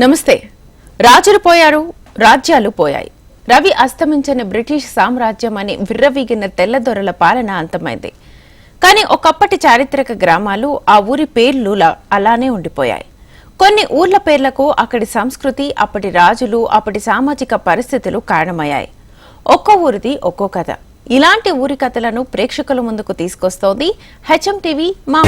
నమస్తే. రాజులు పోయారు రాజ్యాలు పోయాయి. రవి అస్తమించని బ్రిటిష్ సామ్రాజ్యం అని విర్రవీగిన తెల్లదొరల పాలన అంతమైంది. కానీ ఒకప్పటి చారిత్రక గ్రామాలు ఆ ఊరి పేర్లు లా- అలానే ఉండిపోయాయి. కొన్ని ఊర్ల పేర్లకు అక్కడి సంస్కృతి అప్పటి రాజులు అప్పటి సామాజిక పరిస్థితులు కారణమయ్యాయి. ఒక్కో ఊరిది ఒక్కో కథ. ఇలాంటి ఊరి కథలను ప్రేక్షకుల ముందుకు తీసుకొస్తోంది హెచ్ఎం టీవీ మా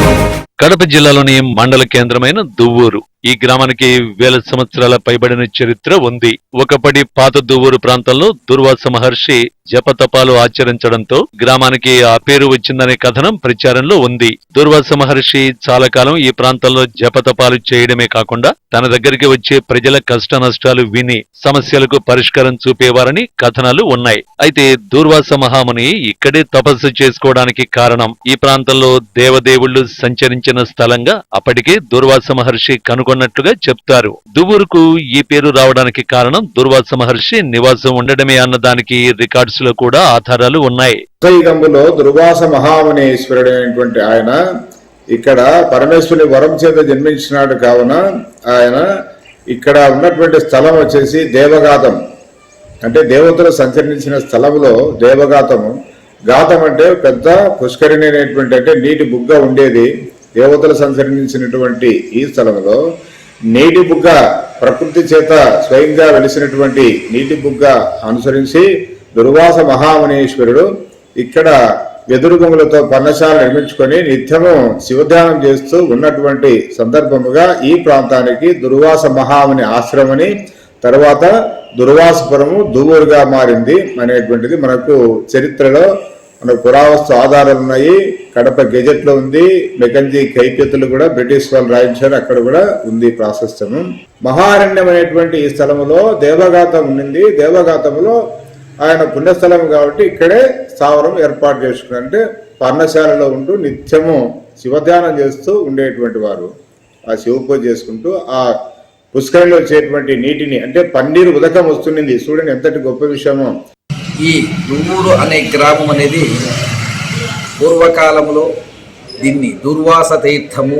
కడప జిల్లాలోని మండల కేంద్రమైన దువ్వూరు. ఈ గ్రామానికి వేల సంవత్సరాల పైబడిన చరిత్ర ఉంది. ఒకప్పటి పాత దువ్వూరు ప్రాంతంలో దుర్వాస మహర్షి జపతపాలు ఆచరించడంతో గ్రామానికి ఆ పేరు వచ్చిందనే కథనం ప్రచారంలో ఉంది. దుర్వాస మహర్షి చాలా కాలం ఈ ప్రాంతంలో జపతపాలు చేయడమే కాకుండా తన దగ్గరికి వచ్చే ప్రజల కష్ట నష్టాలు విని సమస్యలకు పరిష్కారం చూపేవారని కథనాలు ఉన్నాయి. అయితే దూర్వాస మహాముని ఇక్కడే తపస్సు చేసుకోవడానికి కారణం ఈ ప్రాంతంలో దేవదేవుళ్ళు సంచరించిన స్థలంగా అప్పటికే దుర్వాస మహర్షి కనుగొన్నట్లుగా చెప్తారు. దువ్వూరుకు ఈ పేరు రావడానికి కారణం దుర్వాస మహర్షి నివాసం ఉండడమే అన్నదానికి రికార్డ్స్లో కూడా ఆధారాలు ఉన్నాయి. యుగంలో దుర్వాస మహామునీశ్వరుడు అయినటువంటి ఆయన ఇక్కడ పరమేశ్వరుని వరం చేత జన్మించినాడు కావున ఆయన ఇక్కడ ఉన్నటువంటి స్థలం వచ్చేసి దేవగాతం అంటే దేవతలు సంచరించిన స్థలంలో దేవగాతము గాతం అంటే పెద్ద పుష్కరిణి అనేటువంటి అంటే నీటి బుగ్గ ఉండేది. దేవతలు సంచరించినటువంటి ఈ స్థలంలో నీటి బుగ్గ ప్రకృతి చేత స్వయంగా వెలిసినటువంటి నీటి బుగ్గ అనుసరించి దుర్వాస మహామునీశ్వరుడు ఇక్కడ వెదురుగుములతో పర్ణశాల నిర్మించుకొని నిత్యము శివధ్యానం చేస్తూ ఉన్నటువంటి సందర్భముగా ఈ ప్రాంతానికి దుర్వాస మహాముని ఆశ్రమని తర్వాత దుర్వాసపురము దువ్వూరుగా మారింది అనేటువంటిది మనకు చరిత్రలో మనకు పురావస్తు ఆధారాలు ఉన్నాయి. కడప గెజెట్లో ఉంది. మెకంజీ కైప్యతలు కూడా బ్రిటిష్ వాళ్ళు రాయించారు. అక్కడ కూడా ఉంది ప్రాశస్త్యము మహారణ్యం అనేటువంటి ఈ స్థలములో దేవగాతం ఉండింది దేవగాతములో ఆయన పుణ్యస్థలం కాబట్టి ఇక్కడే స్థావరం ఏర్పాటు చేసుకున్నారు. అంటే పర్ణశాలలో ఉంటూ నిత్యము శివధ్యానం చేస్తూ ఉండేటువంటి వారు. ఆ శివ పూజ చేసుకుంటూ ఆ పుష్కరంలో వచ్చేటువంటి నీటిని అంటే పన్నీరు ఉదకం వస్తున్నది. చూడండి ఎంతటి గొప్ప విషయమో. ఈ దువ్వూరు అనే గ్రామం అనేది పూర్వకాలంలో దీన్ని దుర్వాస తీర్థము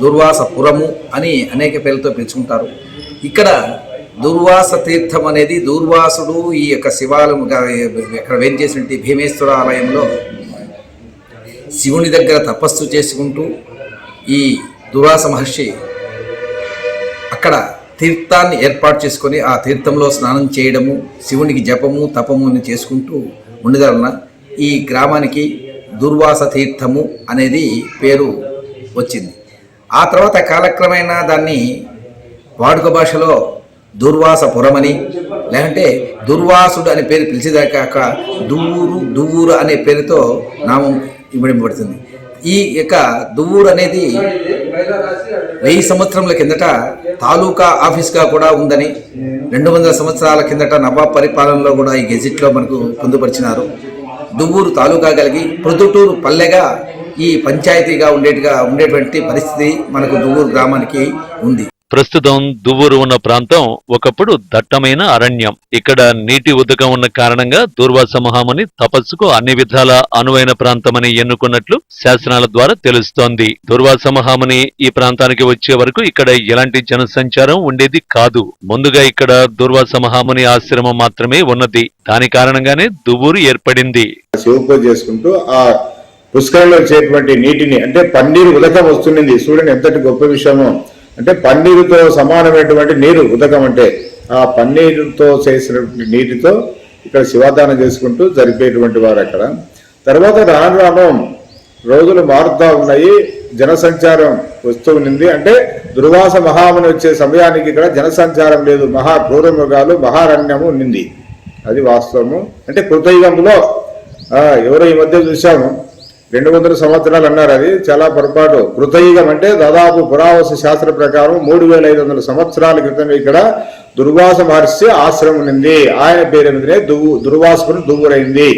దుర్వాసపురము అని అనేక పేర్లతో పిలుచుకుంటారు. ఇక్కడ దుర్వాస తీర్థం అనేది దుర్వాసుడు ఈ యొక్క శివాలయం ఇక్కడ వేంచేసినటువంటి భీమేశ్వర ఆలయంలో శివుని దగ్గర తపస్సు చేసుకుంటూ ఈ దుర్వాస మహర్షి అక్కడ తీర్థాన్ని ఏర్పాటు చేసుకొని ఆ తీర్థంలో స్నానం చేయడము శివునికి జపము తపము అని చేసుకుంటూ ఉండగలన? ఈ గ్రామానికి దుర్వాస తీర్థము అనేది పేరు వచ్చింది. ఆ తర్వాత కాలక్రమేణా దాన్ని వాడుక భాషలో దుర్వాసపురమని లేదంటే దుర్వాసుడు అనే పేరు పిలిచేదాకాక దువ్వూరు దువ్వూరు అనే పేరుతో నామం ఇవ్వబడుతుంది. ఈ యొక్క దువ్వూరు అనేది వెయ్యి సంవత్సరముల కిందట తాలూకా ఆఫీస్గా కూడా ఉందని రెండు వందల సంవత్సరాల కిందట నవాబ్ పరిపాలనలో కూడా ఈ గెజిట్లో మనకు పొందుపరిచినారు. దువ్వూరు తాలూకా కలిగి ప్రొద్దుటూరు పల్లెగా ఈ పంచాయతీగా ఉండేట్టుగా ఉండేటువంటి పరిస్థితి మనకు దువ్వూరు గ్రామానికి ఉంది. ప్రస్తుతం దువ్వూరు ఉన్న ప్రాంతం ఒకప్పుడు దట్టమైన అరణ్యం. ఇక్కడ నీటి ఉదకం ఉన్న కారణంగా దూర్వాస మహాముని తపస్సుకు అన్ని విధాల అనువైన ప్రాంతమని ఎన్నుకున్నట్లు శాసనాల ద్వారా తెలుస్తోంది. దుర్వాస మహాముని ఈ ప్రాంతానికి వచ్చే వరకు ఇక్కడ ఎలాంటి జనసంచారం ఉండేది కాదు. ముందుగా ఇక్కడ దుర్వాస మహాముని ఆశ్రమం మాత్రమే ఉన్నది. దాని కారణంగానే దువ్వూరు ఏర్పడింది. చేసుకుంటూ ఆ పుష్కరంలో వచ్చేటువంటి నీటిని అంటే పన్నీరు ఉదకం వస్తున్నది చూడండి ఎంతటి గొప్ప విషయమో అంటే పన్నీరుతో సమానమైనటువంటి నీరు ఉదకం అంటే ఆ పన్నీరుతో చేసినటువంటి నీటితో ఇక్కడ శివాదానం చేసుకుంటూ జరిపేటువంటి వారు అక్కడ. తర్వాత రాను రాను రోజులు మారుతా ఉన్నాయి జనసంచారం వస్తూ ఉన్నింది. అంటే దుర్వాస మహాముని వచ్చే సమయానికి ఇక్కడ జనసంచారం లేదు మహా క్రూరమృగాలు మహారణ్యము ఉన్నింది. అది వాస్తవము. అంటే కృతయుగంలో ఎవరో ఈ మధ్య చూశాము రెండు వందల సంవత్సరాలు అన్నారు అది. చాలా పొరపాటు. కృతయుగం అంటే దాదాపు పురావస్తు శాస్త్ర ప్రకారం మూడు వేల ఐదు వందల సంవత్సరాల క్రితం ఇక్కడ దుర్వాస మహర్షి ఆశ్రమం ఉంది ఆయన పేరు మీదనే దువ్వు దుర్వాసపురం దువ్వురైంది.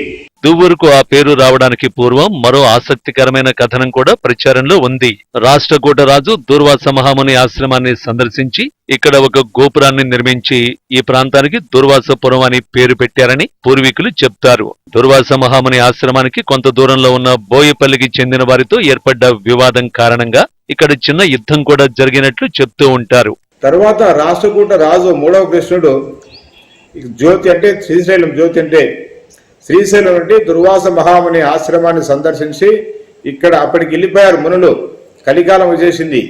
దువ్వూరుకు ఆ పేరు రావడానికి పూర్వం మరో ఆసక్తికరమైన కథనం కూడా ప్రచారంలో ఉంది. రాష్ట్రకూట రాజు దుర్వాస మహాముని ఆశ్రమాన్ని సందర్శించి ఇక్కడ ఒక గోపురాన్ని నిర్మించి ఈ ప్రాంతానికి దుర్వాసపురం అని పేరు పెట్టారని పూర్వీకులు చెప్తారు. దుర్వాస మహాముని ఆశ్రమానికి కొంత దూరంలో ఉన్న బోయపల్లికి చెందిన వారితో ఏర్పడ్డ వివాదం కారణంగా ఇక్కడ చిన్న యుద్ధం కూడా జరిగినట్లు చెప్తూ ఉంటారు. తర్వాత రాష్ట్రకూట రాజు మూడవ కృష్ణుడు జ్యోతి అంటే శ్రీశైలం జ్యోతి అంటే శ్రీశైలం నుండి దుర్వాస మహాముని ఆశ్రమాన్ని సందర్శించి ఇక్కడ అప్పటికి వెళ్ళిపోయారు మునులు. కలికాలం వచ్చేసింది.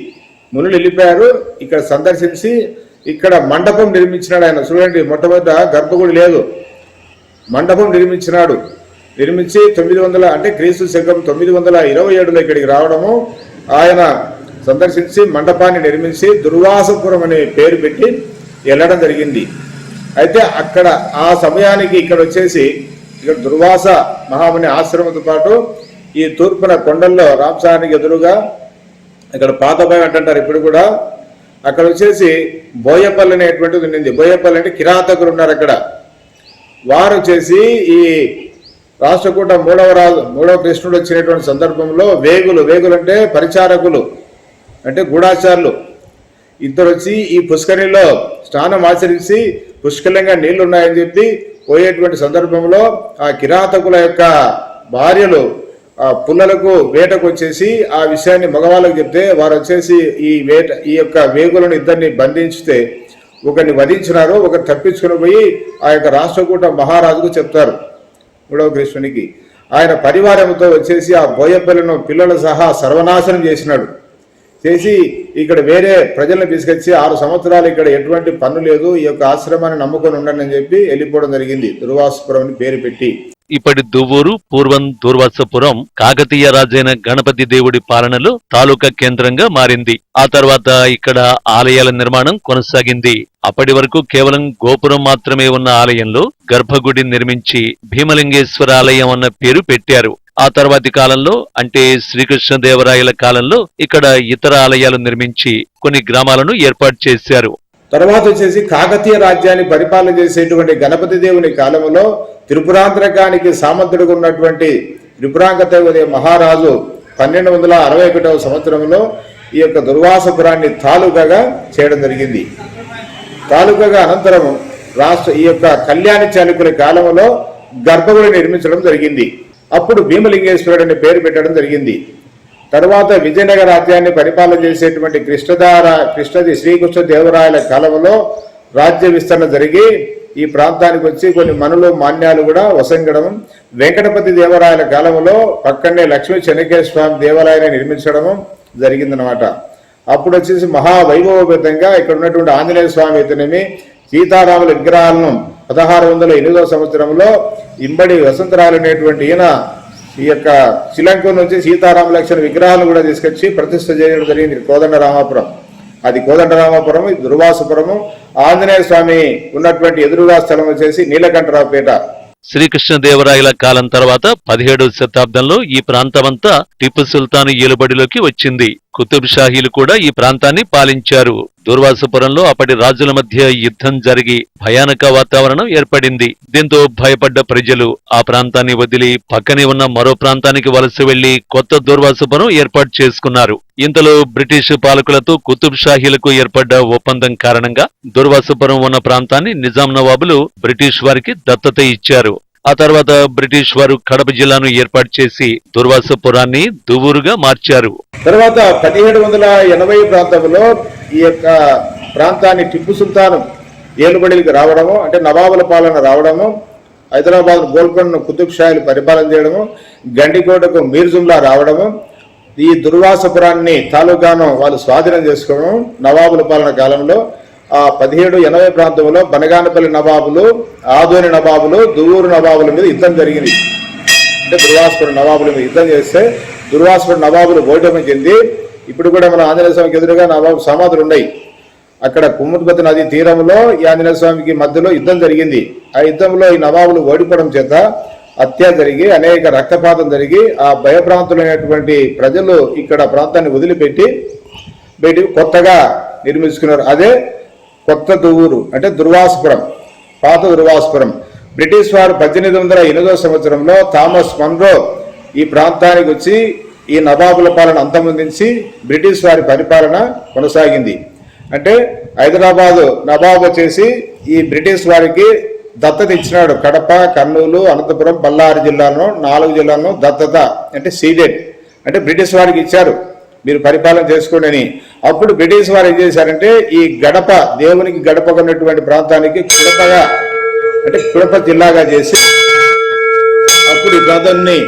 మునులు వెళ్ళిపోయారు. ఇక్కడ సందర్శించి ఇక్కడ మండపం నిర్మించినాడు ఆయన. చూడండి మొట్టమొదట గర్భగుడి లేదు. మండపం నిర్మించినాడు. నిర్మించి తొమ్మిది వందల అంటే క్రీస్తు శకం తొమ్మిది వందల ఇరవై ఏడులో ఇక్కడికి రావడము ఆయన సందర్శించి మండపాన్ని నిర్మించి దుర్వాసపురం అనే పేరు పెట్టి వెళ్ళడం జరిగింది. అయితే అక్కడ ఆ సమయానికి ఇక్కడ వచ్చేసి ఇక్కడ దుర్వాస మహాముని ఆశ్రమంతో పాటు ఈ తూర్పున కొండల్లో రాంసానికి ఎదురుగా ఇక్కడ పాతభయం అంటారు ఇప్పుడు కూడా. అక్కడ వచ్చేసి బోయపల్లి అనేటువంటిది ఉండింది బోయపల్లి అంటే కిరాతకులు ఉన్నారు అక్కడ. వారు వచ్చేసి ఈ రాష్ట్రకూట మూడవ రాజు మూడవ కృష్ణుడు వచ్చినటువంటి సందర్భంలో వేగులు వేగులు అంటే పరిచారకులు అంటే గూఢాచారులు. ఇద్దరు వచ్చి ఈ పుష్కరిలో స్నానం ఆచరించి పుష్కలంగా నీళ్ళు ఉన్నాయని చెప్పి పోయేటువంటి సందర్భంలో ఆ కిరాతకుల యొక్క భార్యలు ఆ పుల్లలకు వేటకు వచ్చేసి ఆ విషయాన్ని మగవాళ్ళకు చెప్తే వారు వచ్చేసి ఈ వేట ఈ యొక్క వేగులను ఇద్దరిని బంధించితే ఒకరిని వధించినారు ఒకరు తప్పించుకుని పోయి ఆ యొక్క రాష్ట్రకూట మహారాజుకు చెప్తారు మూడవ కృష్ణునికి ఆయన పరివారంతో వచ్చేసి ఆ బోయపల్లిను పిల్లలు సహా సర్వనాశనం చేసినాడు. చేసి ఇక్కడ వేరే ప్రజలను తీసుకొచ్చి ఆరు సంవత్సరాలు ఇక్కడ ఎటువంటి పన్ను లేదు ఈ యొక్క ఆశ్రమాన్ని నమ్ముకొని ఉండండి అని చెప్పి వెళ్ళిపోవడం జరిగింది. దుర్వాసపురం అని పేరు పెట్టి. ఇప్పటి దువ్వూరు పూర్వం దూర్వాసపురం కాకతీయ రాజైన గణపతి దేవుడి పాలనలో తాలూకా కేంద్రంగా మారింది. ఆ తర్వాత ఇక్కడ ఆలయాల నిర్మాణం కొనసాగింది. అప్పటి వరకు కేవలం గోపురం మాత్రమే ఉన్న ఆలయంలో గర్భగుడి నిర్మించి భీమలింగేశ్వర ఆలయం అన్న పేరు పెట్టారు. ఆ తర్వాతి కాలంలో అంటే శ్రీకృష్ణదేవరాయల కాలంలో ఇక్కడ ఇతర ఆలయాలు నిర్మించి కొన్ని గ్రామాలను ఏర్పాటు చేశారు. తర్వాత వచ్చేసి కాకతీయ రాజ్యాన్ని పరిపాలన చేసేటువంటి గణపతి దేవుని కాలంలో త్రిపురాంతరకానికి సామంతుడిగా ఉన్నటువంటి త్రిపురాంగదేవ మహారాజు పన్నెండు వందల అరవై ఒకటవ సంవత్సరంలో ఈ యొక్క దుర్వాసపురాన్ని తాలూకాగా చేయడం జరిగింది. తాలూకాగా అనంతరం రాష్ట్ర ఈ యొక్క కళ్యాణ చాలుకుల కాలంలో గర్భగుడి నిర్మించడం జరిగింది. అప్పుడు భీమలింగేశ్వరుడు అని పేరు పెట్టడం జరిగింది. తర్వాత విజయనగర రాజ్యాన్ని పరిపాలన చేసేటువంటి కృష్ణధార కృష్ణది శ్రీకృష్ణ దేవరాయల కాలంలో రాజ్య విస్తరణ జరిగి ఈ ప్రాంతానికి వచ్చి కొన్ని మనులు మాన్యాలు కూడా వసంగడం వెంకటపతి దేవరాయల కాలంలో పక్కనే లక్ష్మీ చెన్నకేశ్వర స్వామి దేవాలయాన్ని నిర్మించడం జరిగిందనమాట అప్పుడు వచ్చేసి మహావైభవపేతంగా ఇక్కడ ఉన్నటువంటి ఆంజనేయ స్వామి అయితేనేమి సీతారాముల విగ్రహాలను పదహారు వందల ఎనిమిదవ సంవత్సరంలో ఇంబడి వసంతరాలు అనేటువంటి ఈయన ఈ యొక్క శ్రీలంక నుంచి సీతారామ లక్ష్మణ విగ్రహాలను కూడా తీసుకొచ్చి ప్రతిష్ఠ చేయడం జరిగింది. కోదండరామాపురం అది కోదండరామాపురం ఇది దుర్వాసపురము. ఆంజనేయ స్వామి ఉన్నటువంటి ఎదురుగా స్థలం వచ్చేసి నీలకంఠరావుపేట శ్రీకృష్ణదేవరాయల కాలం తర్వాత పదిహేడవ శతాబ్దంలో ఈ ప్రాంతమంతా టిప్పు సుల్తాను ఏలుబడిలోకి వచ్చింది. కుతుబ్ షాహీలు కూడా ఈ ప్రాంతాన్ని పాలించారు. దుర్వాసపురంలో అప్పటి రాజుల మధ్య యుద్ధం జరిగి భయానక వాతావరణం ఏర్పడింది. దీంతో భయపడ్డ ప్రజలు ఆ ప్రాంతాన్ని వదిలి పక్కనే ఉన్న మరో ప్రాంతానికి వలస వెళ్ళి కొత్త దుర్వాసపురం ఏర్పాటు చేసుకున్నారు. ఇంతలో బ్రిటిష్ పాలకులతో కుతుబ్ షాహీలకు ఏర్పడ్డ ఒప్పందం కారణంగా దుర్వాసపురం ఉన్న ప్రాంతాన్ని నిజాం నవాబులు బ్రిటిష్ వారికి దత్తత ఇచ్చారు. ఆ తర్వాత బ్రిటిష్ వారు కడప జిల్లాను ఏర్పాటు చేసి దుర్వాసపురాన్ని దువ్వూరుగా మార్చారు. తర్వాత పదిహేడు వందల ఎనభై ప్రాంతంలో ఈ యొక్క ప్రాంతాన్ని టిప్పు సుల్తాన్ ఏలుబడికి రావడము అంటే నవాబుల పాలన రావడము హైదరాబాద్ గోల్కొండను కుతుబ్ షాయిలు పరిపాలన చేయడము గండికోటకు మీర్జుమ్లా రావడము ఈ దుర్వాసపురాన్ని తాలూకాను వాళ్ళు స్వాధీనం చేసుకోవడం నవాబుల పాలన కాలంలో పదిహేడు ఎనభై ప్రాంతంలో బనగానపల్లి నవాబులు ఆదోని నవాబులు దువ్వూరు నవాబుల మీద యుద్ధం జరిగింది. అంటే దుర్వాసపురం నవాబుల మీద యుద్ధం చేస్తే దుర్వాసపురం నవాబులు ఓటమి చెంది ఇప్పుడు కూడా మన ఆంజనేయ స్వామికి ఎదురుగా నవాబు సమాధులు ఉన్నాయి. అక్కడ కుమ్ముద్పతి నది తీరంలో ఈ ఆంజనేయ స్వామికి మధ్యలో యుద్ధం జరిగింది. ఆ యుద్ధంలో ఈ నవాబులు ఓడిపోవడం చేత హత్య జరిగి అనేక రక్తపాతం జరిగి ఆ భయప్రాంతులైనటువంటి ప్రజలు ఇక్కడ ప్రాంతాన్ని వదిలిపెట్టి బయటికి కొత్తగా నిర్మించుకున్నారు. అదే కొత్త దువ్వూరు అంటే దుర్వాసపురం పాత దుర్వాసపురం. బ్రిటిష్ వారు పద్దెనిమిది వందల ఎనిమిదవ సంవత్సరంలో థామస్ మన్రో ఈ ప్రాంతానికి వచ్చి ఈ నవాబుల పాలన అంతమొందించి బ్రిటిష్ వారి పరిపాలన కొనసాగింది. అంటే హైదరాబాదు నవాబు వచ్చేసి ఈ బ్రిటిష్ వారికి దత్తత ఇచ్చినాడు. కడప కర్నూలు అనంతపురం బళ్ళారి జిల్లాలో నాలుగు జిల్లాలను దత్తత అంటే సీడెడ్ అంటే బ్రిటిష్ వారికి ఇచ్చారు. మీరు పరిపాలన చేసుకోండి అని. అప్పుడు బ్రిటిష్ వారు ఏం చేశారంటే ఈ గడప దేవునికి గడప ఉన్నటువంటి ప్రాంతానికి కుడపగా అంటే కుడప జిల్లాగా చేసి అప్పుడు ఈ ప్రాంతాన్ని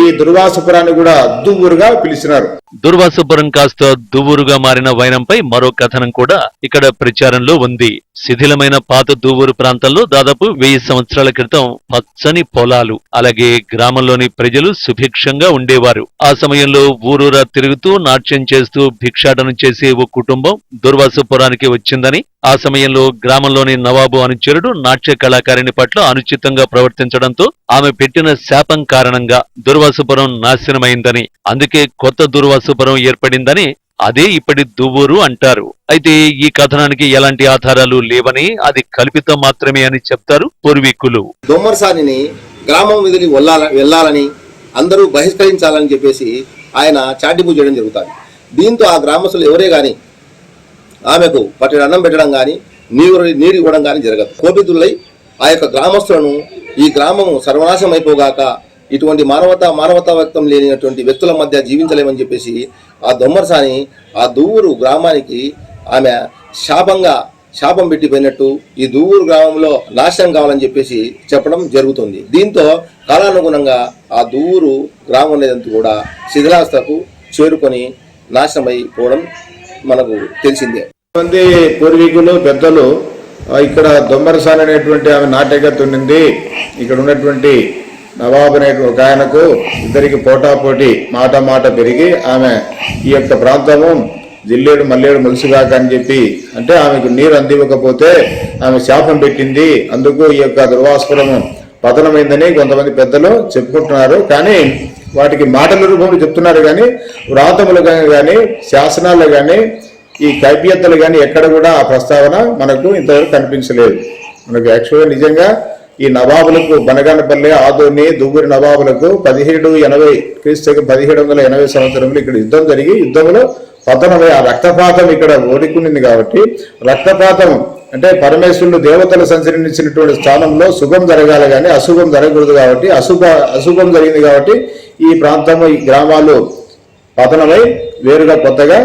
ఈ దుర్వాసపురాన్ని కూడా దువ్వురుగా పిలిచినారు. దుర్వాసపురం కాస్త దువ్వురుగా మారిన వైనంపై మరో కథనం కూడా ఇక్కడ ప్రచారంలో ఉంది. శిథిలమైన పాత దువ్వూరు ప్రాంతంలో దాదాపు వెయ్యి సంవత్సరాల క్రితం పచ్చని పొలాలు అలాగే గ్రామంలోని ప్రజలు సుభిక్షంగా ఉండేవారు. ఆ సమయంలో ఊరూరా తిరుగుతూ నాట్యం చేస్తూ భిక్షాటనం చేసే ఓ కుటుంబం దుర్వాసపురానికి వచ్చిందని ఆ సమయంలో గ్రామంలోని నవాబు అనుచరుడు నాట్య కళాకారిణి పట్ల అనుచితంగా ప్రవర్తించడంతో ఆమె పెట్టిన శాపం కారణంగా దుర్వాసపురం నాశనమైందని అందుకే కొత్త దుర్వాసపురం ఏర్పడిందని అదే ఇప్పటి దువ్వూరు అంటారు. అయితే ఈ కథనానికి ఎలాంటి ఆధారాలు లేవని అది కల్పితం మాత్రమే అని చెప్తారు పూర్వీకులు. దొమ్మరసానిని గ్రామం వదిలి వెళ్ళాల వెళ్ళాలని అందరూ బహిష్కరించాలని చెప్పేసి ఆయన చాటింపు చేయడం జరుగుతుంది. దీంతో ఆ గ్రామస్తులు ఎవరే కానీ ఆమెకు పట్టెడు అన్నం పెట్టడం కానీ నీరు నీరు ఇవ్వడం కానీ జరగదు. కోపితులై ఆ యొక్క గ్రామస్తులను ఈ గ్రామము సర్వనాశం అయిపోగాక ఇటువంటి మానవత మానవతా వ్యక్తం లేనటువంటి వ్యక్తుల మధ్య జీవించలేమని చెప్పేసి ఆ దొమ్మరసాని ఆ దువ్వూరు గ్రామానికి ఆమె శాపంగా శాపం పెట్టిపోయినట్టు ఈ దువ్వూరు గ్రామంలో నాశనం కావాలని చెప్పేసి చెప్పడం జరుగుతుంది. దీంతో కాలానుగుణంగా ఆ దువ్వూరు గ్రామం అనేదంతా కూడా శిథిలావస్థకు చేరుకొని నాశనమైపోవడం మనకు తెలిసిందే. మంది పూర్వీకులు పెద్దలు ఇక్కడ దొమ్మరసాని అనేటువంటి ఆమె నాటకత ఉండింది ఇక్కడ ఉన్నటువంటి నవాబ్ అనేటువంటి ఒక ఆయనకు ఇద్దరికి పోటాపోటీ మాట మాట పెరిగి ఆమె ఈ యొక్క ప్రాంతము జిల్లేడు మల్లేడు ములుసుగాక అని చెప్పి అంటే ఆమెకు నీరు అందివ్వకపోతే ఆమె శాపం పెట్టింది. అందుకు ఈ యొక్క దుర్వాసపురము పతనమైందని కొంతమంది పెద్దలు చెప్పుకుంటున్నారు. కానీ వాటికి మాటల రూపంలో చెప్తున్నారు కానీ వ్రాతములు కానీ శాసనాలు కానీ ఈ కైపియత్తలు కానీ ఎక్కడ కూడా ఆ ప్రస్తావన మనకు ఇంతవరకు కనిపించలేదు. మనకు యాక్చువల్గా నిజంగా ఈ నవాబులకు బనగానపల్లి ఆదోని దువ్వూరి నవాబులకు పదిహేడు ఎనభై క్రీస్తుకి పదిహేడు వందల ఎనభై సంవత్సరంలో ఇక్కడ యుద్ధం జరిగి యుద్ధంలో పతనమై ఆ రక్తపాతం ఇక్కడ ఓడికునింది కాబట్టి రక్తపాతం అంటే పరమేశ్వరుడు దేవతలు సంచరించినటువంటి స్థానంలో శుభం జరగాలి కానీ అశుభం జరగకూడదు కాబట్టి అశుభ అశుభం జరిగింది కాబట్టి ఈ ప్రాంతము ఈ గ్రామాలు పతనమై వేరుగా కొత్తగా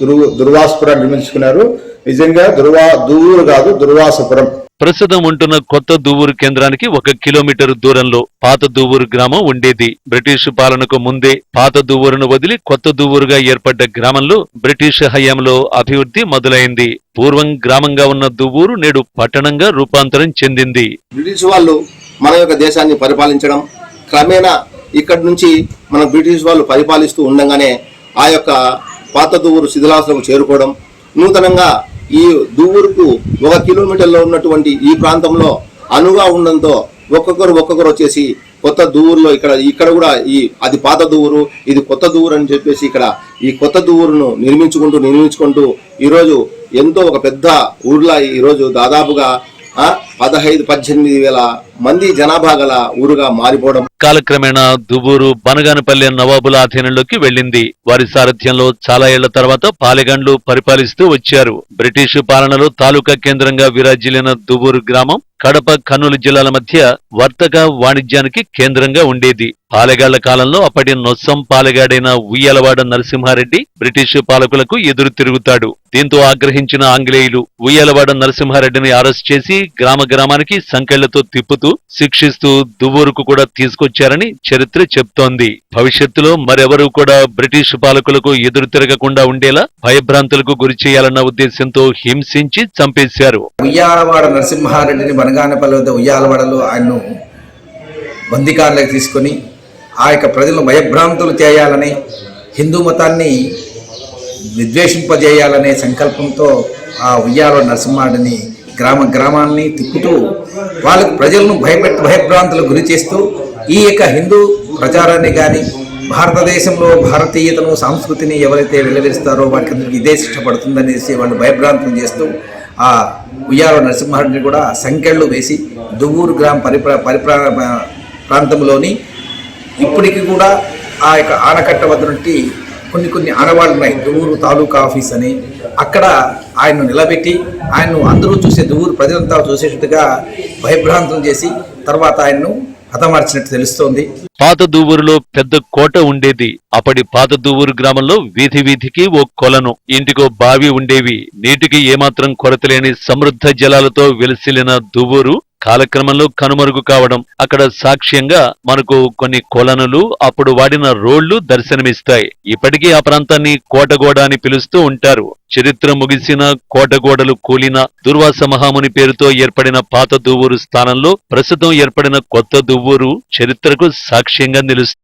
దుర్వ దుర్వాసుపురం నిర్మించుకున్నారు. నిజంగా దుర్వా దువ్వూరు కాదు దుర్వాసుపురం. ప్రస్తుతం ఉంటున్న కొత్త దువ్వూరు కేంద్రానికి ఒక కిలోమీటర్ దూరంలో పాత దువ్వూరు గ్రామం ఉండేది. బ్రిటిష్ పాలనకు ముందే పాత దువ్వూరును వదిలి కొత్త దువ్వూరుగా ఏర్పడ్డ గ్రామంలో బ్రిటిష్ హయాంలో అభివృద్ధి మొదలైంది. పూర్వం గ్రామంగా ఉన్న దువ్వూరు నేడు పట్టణంగా రూపాంతరం చెందింది. బ్రిటిష్ వాళ్ళు మన యొక్క దేశాన్ని పరిపాలించడం క్రమేణా ఇక్కడి నుంచి మన బ్రిటిష్ వాళ్ళు పరిపాలిస్తూ ఉండగానే ఆ యొక్క పాత దువ్వూరు శిథిలాసనకు చేరుకోవడం నూతనంగా ఈ దువ్వూరుకు ఒక కిలోమీటర్లో ఉన్నటువంటి ఈ ప్రాంతంలో అనుగా ఉండడంతో ఒక్కొక్కరు ఒక్కొక్కరు వచ్చేసి కొత్త దువ్వూరులో ఇక్కడ ఇక్కడ కూడా ఈ అది పాత దువ్వూరు ఇది కొత్త దువ్వూరు అని చెప్పేసి ఇక్కడ ఈ కొత్త దువ్వూరును నిర్మించుకుంటూ నిర్మించుకుంటూ ఈరోజు ఎంతో ఒక పెద్ద ఊర్లో ఈరోజు దాదాపుగా పదహైదు పద్దెనిమిది వేల మంది జనాభా గల ఊరుగా మారిపోవడం కాలక్రమేణా దువ్వూరు బనగానపల్లె నవాబుల ఆధీనంలోకి వెళ్ళింది వారి సారథ్యంలో చాలా ఏళ్ళ తర్వాత పాలెగండ్లు పరిపాలిస్తూ వచ్చారు. బ్రిటిషు పాలనలో తాలూకా కేంద్రంగా విరాజిల్లిన దుబూరు గ్రామం కడప కర్నూలు జిల్లాల మధ్య వర్తక వాణిజ్యానికి కేంద్రంగా ఉండేది. పాలెగాళ్ళ కాలంలో అప్పటి నొస్సం పాలెగాడైన ఉయ్యాలవాడ నరసింహారెడ్డి బ్రిటిషు పాలకులకు ఎదురు తిరుగుతాడు. దీంతో ఆగ్రహించిన ఆంగ్లేయులు ఉయ్యాలవాడ నరసింహారెడ్డిని అరెస్ట్ చేసి గ్రామ గ్రామానికి సంకెళ్ళతో తిప్పుతూ శిక్షిస్తూ దువ్వూరుకు కూడా తీసుకొచ్చారని చరిత్ర చెప్తోంది. భవిష్యత్తులో మరెవరూ కూడా బ్రిటిష్ పాలకులకు ఎదురు తిరగకుండా ఉండేలా భయభ్రాంతులకు గురి చేయాలన్న ఉద్దేశంతో హింసించి చంపేశారు. ఉయ్యాలవాడ నరసింహారెడ్డిని బనగానపల్లి వద్ద ఉయ్యాలవాడలో ఆయన్ను బందికారులకు తీసుకొని ఆ యొక్క ప్రజలను భయభ్రాంతులు చేయాలని హిందూ మతాన్ని విద్వేషింపజేయాలనే సంకల్పంతో ఆ ఉయ్యాల నరసింహారెడ్డిని గ్రామ గ్రామాన్ని తిప్పుతూ వాళ్ళకు ప్రజలను భయపెట్ భయభ్రాంతులకు గురి చేస్తూ ఈ యొక్క హిందూ ప్రచారాన్ని కానీ భారతదేశంలో భారతీయతను సంస్కృతిని ఎవరైతే వెలువరిస్తారో వాటికి అందరికీ ఇదే శిక్ష వాళ్ళు భయభ్రాంతులు చేస్తూ ఆ ఉయ్యాల నరసింహారెడ్డిని కూడా సంకెళ్ళు వేసి దువ్వూరు గ్రామ పరిప్రా పరిప్రా ప్రాంతంలోని ఇప్పటికి కూడా ఆ యొక్క ఆనకట్ట వద్ద నుండి కొన్ని కొన్ని ఆడవాళ్ళు ఉన్నాయి. దువ్వూరు తాలూకా ఆఫీస్ అని. అక్కడ ఆయన్ను నిలబెట్టి ఆయన్ను అందరూ చూసే దువ్వూరు ప్రజలంతా చూసేటట్టుగా భయభ్రాంతం చేసి తర్వాత ఆయన్ను హతమార్చినట్టు తెలుస్తోంది. పాత దూవూరులో పెద్ద కోట ఉండేది. అప్పటి పాత దూవూరు గ్రామంలో వీధి వీధికి ఓ కొలను. ఇంటికో బావి ఉండేవి. నీటికి ఏమాత్రం కొరత లేని సమృద్ధ జలాలతో వెలిసిల్లిన దువ్వూరు కాలక్రమంలో కనుమరుగు కావడం. అక్కడ సాక్ష్యంగా మనకు కొన్ని కొలనులు అప్పుడు వాడిన రోళ్ళు దర్శనమిస్తాయి. ఇప్పటికీ ఆ ప్రాంతాన్ని కోటగోడ అని పిలుస్తూ ఉంటారు. చరిత్ర ముగిసిన కోటగోడలు కూలిన దుర్వాస మహాముని పేరుతో ఏర్పడిన పాత దువ్వూరు స్థానంలో ప్రస్తుతం ఏర్పడిన కొత్త దువ్వూరు చరిత్రకు సాక్ష్యంగా నిలుస్తుంది